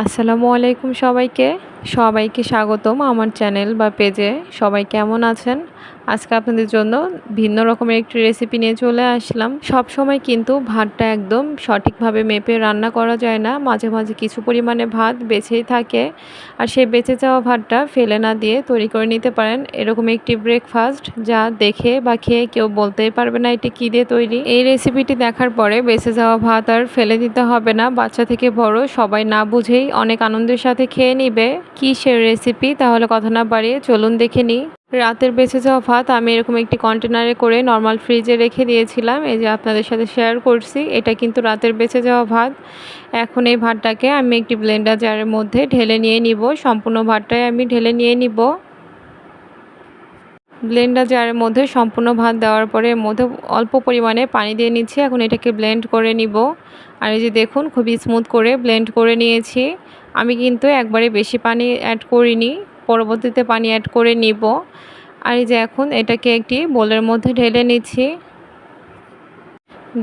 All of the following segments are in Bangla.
আসসালামু আলাইকুম সবাইকে। সবাইকে স্বাগতম আমার চ্যানেল বা পেজে। সবাই কেমন আছেন? আজকে আপনাদের জন্য ভিন্ন রকমের একটি রেসিপি নিয়ে চলে আসলাম। সব সময় কিন্তু ভাতটা একদম সঠিকভাবে মেপে রান্না করা যায় না। মাঝে মাঝে কিছু পরিমাণে ভাত বেঁচেই থাকে আর সেই বেঁচে যাওয়া ভাতটা ফেলে না দিয়ে তৈরি করে নিতে পারেন। এরকম একটি ব্রেকফাস্ট যা দেখে বা খেয়ে কেউ বলতেই পারবে না এটি কী দিয়ে তৈরি। এই রেসিপিটি দেখার পরে বেঁচে যাওয়া ভাত আর ফেলে দিতে হবে না। বাচ্চা থেকে বড় সবাই না বুঝেই অনেক আনন্দের সাথে খেয়ে নিবে। কি সে রেসিপি তাহলে কথা না বাড়িয়ে চলুন দেখে নিই। রাতের বেঁচে যাওয়া ভাত আমি এরকম একটি কন্টেনারে করে নর্মাল ফ্রিজে রেখে দিয়েছিলাম। এই যে আপনাদের সাথে শেয়ার করছি, এটা কিন্তু রাতের বেঁচে যাওয়া ভাত। এখন এই ভাতটাকে আমি একটি ব্লেন্ডার জারের মধ্যে ঢেলে নিয়ে নিব। সম্পূর্ণ ভাতটাই আমি ঢেলে নিয়ে নিব। ব্লেন্ডার জারের মধ্যে সম্পূর্ণ ভাত দেওয়ার পরে এর মধ্যে অল্প পরিমাণে পানি দিয়ে নিচ্ছি। এখন এটাকে ব্লেন্ড করে নিব। আর এই যে দেখুন, খুবই স্মুথ করে ব্লেন্ড করে নিয়েছি। আমি কিন্তু একবারে বেশি পানি অ্যাড করিনি। পরবর্তীতে পানি অ্যাড করে নিব। আর এই যে এখন এটাকে একটি বোলের মধ্যে ঢেলে নিচ্ছি।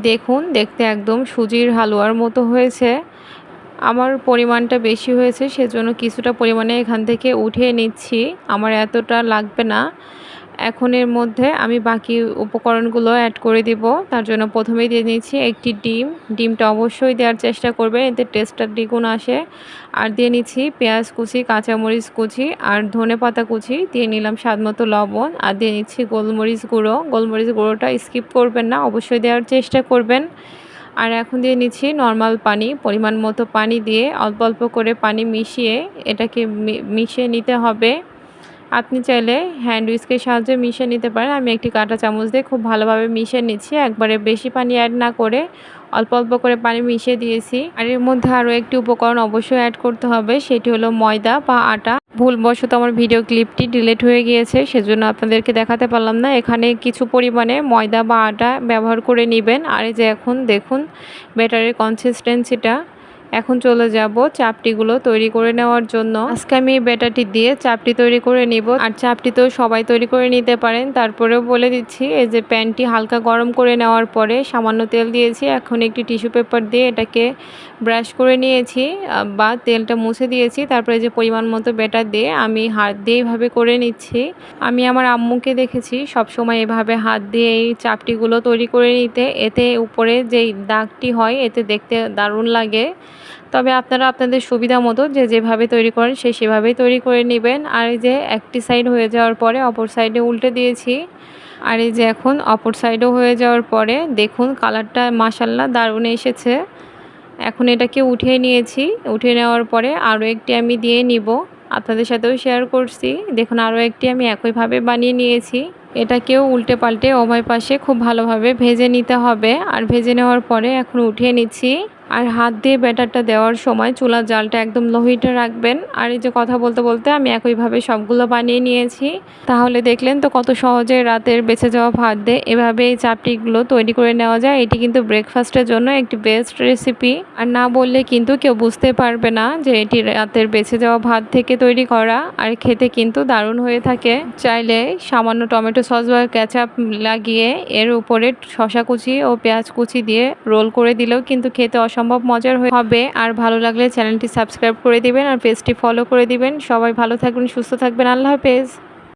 দেখুন, দেখতে একদম সুজির হালুয়ার মতো হয়েছে। আমার পরিমাণটা বেশি হয়েছে, সেজন্য কিছুটা পরিমাণে এখান থেকে উঠিয়ে নিচ্ছি। আমার এতটা লাগবে না। এখন এর মধ্যে আমি বাকি উপকরণগুলো অ্যাড করে দিব। তার জন্য প্রথমেই দিয়ে নিচ্ছি একটি ডিম। ডিমটা অবশ্যই দেওয়ার চেষ্টা করবে, এতে টেস্টটা দ্বিগুণ আসে। আর দিয়ে নিচ্ছি পেঁয়াজ কুচি, কাঁচামরিচ কুচি আর ধনে পাতা কুচি। দিয়ে নিলাম স্বাদ মতো লবণ আর দিয়ে নিচ্ছি গোলমরিচ গুঁড়ো। গোলমরিচ গুঁড়োটা স্কিপ করবেন না, অবশ্যই দেওয়ার চেষ্টা করবেন। আর এখন দিয়ে নিচ্ছি নর্মাল পানি, পরিমাণ মতো পানি দিয়ে অল্প অল্প করে পানি মিশিয়ে এটাকে মিশিয়ে নিতে হবে। আপনি চাইলে হ্যান্ড উইস্কের সাহায্যে মিশিয়ে নিতে পারেন। আমি একটি কাঁটা চামচ দিয়ে খুব ভালোভাবে মিশিয়ে নিচ্ছি। একবারে বেশি পানি অ্যাড না করে অল্প অল্প করে পানি মিশিয়ে দিয়েছি। আর এর মধ্যে আরও একটি উপকরণ অবশ্যই অ্যাড করতে হবে, সেটি হলো ময়দা বা আটা। ভুলবশত আমার ভিডিও ক্লিপটি ডিলেট হয়ে গিয়েছে, সেজন্য আপনাদেরকে দেখাতে পারলাম না। এখানে কিছু পরিমাণে ময়দা বা আটা ব্যবহার করে নেবেন। আর এই যে এখন দেখুন ব্যাটারের কনসিস্টেন্সিটা এখন চলে যাব চাপটিগুলো তৈরি করে নেওয়ার জন্য। আজকে আমি এই ব্যাটারটি দিয়ে চাপটি তৈরি করে নিব। আর চাপটি তো সবাই তৈরি করে নিতে পারেন। তারপরেও বলে দিচ্ছি, এই যে প্যানটি হালকা গরম করে নেওয়ার পরে সামান্য তেল দিয়েছি। এখন একটি টিস্যু পেপার দিয়ে এটাকে ব্রাশ করে নিয়েছি, বা তেলটা মুছে দিয়েছি। তারপরে যে পরিমাণ মতো ব্যাটার দিয়ে আমি হাত দিয়ে এইভাবে করে নিচ্ছি। আমি আমার আম্মুকে দেখেছি সব সময় এভাবে হাত দিয়ে এই চাপটিগুলো তৈরি করে নিতে। এতে উপরে যেই দাগটি হয়, এতে দেখতে দারুণ লাগে। তবে আপনারা আপনাদের সুবিধা মতো যে যেভাবে তৈরি করেন, সে সেভাবেই তৈরি করে নেবেন। আর এই যে একটি সাইড হয়ে যাওয়ার পরে অপর সাইডে উল্টে দিয়েছি। আর এই যে এখন অপর সাইডও হয়ে যাওয়ার পরে দেখুন কালারটা মাসাল্লা দারুণ এসেছে। এখন এটাকে উঠিয়ে নিয়েছি। উঠে নেওয়ার পরে আরও একটি আমি দিয়ে নিব। আপনাদের সাথেও শেয়ার করছি। দেখুন আরও একটি আমি একইভাবে বানিয়ে নিয়েছি। এটাকেও উল্টে পাল্টে ওভয় পাশে খুব ভালোভাবে ভেজে নিতে হবে। আর ভেজে নেওয়ার পরে এখন উঠিয়ে নিচ্ছি। আর হাত দিয়ে ব্যাটারটা দেওয়ার সময় চুলার জালটা একদম লোহিটা রাখবেন। আর এই যে কথা বলতে বলতে আমি একইভাবে সবগুলো বানিয়ে নিয়েছি। তাহলে দেখলেন তো কত সহজে রাতের বেঁচে যাওয়া ভাত দিয়ে এভাবে এই চাপটিগুলো তৈরি করে নেওয়া যায়। এটি কিন্তু ব্রেকফাস্টের জন্য একটি বেস্ট রেসিপি আর না বললে কিন্তু কেউ বুঝতে পারবে না যে এটি রাতের বেঁচে যাওয়া ভাত থেকে তৈরি করা। আর খেতে কিন্তু দারুণ হয়ে থাকে। চাইলে সামান্য টমেটো সস বা ক্যাচাপ লাগিয়ে এর উপরে শশা কুচি ও পেঁয়াজ কুচি দিয়ে রোল করে দিলেও কিন্তু খেতে অস অসম্ভব মজার হবে। আর ভালো লাগলে চ্যানেলটি সাবস্ক্রাইব করে দিবেন আর পেজটি ফলো করে দিবেন। সবাই ভালো থাকবেন, সুস্থ থাকবেন। আল্লাহ হাফেজ।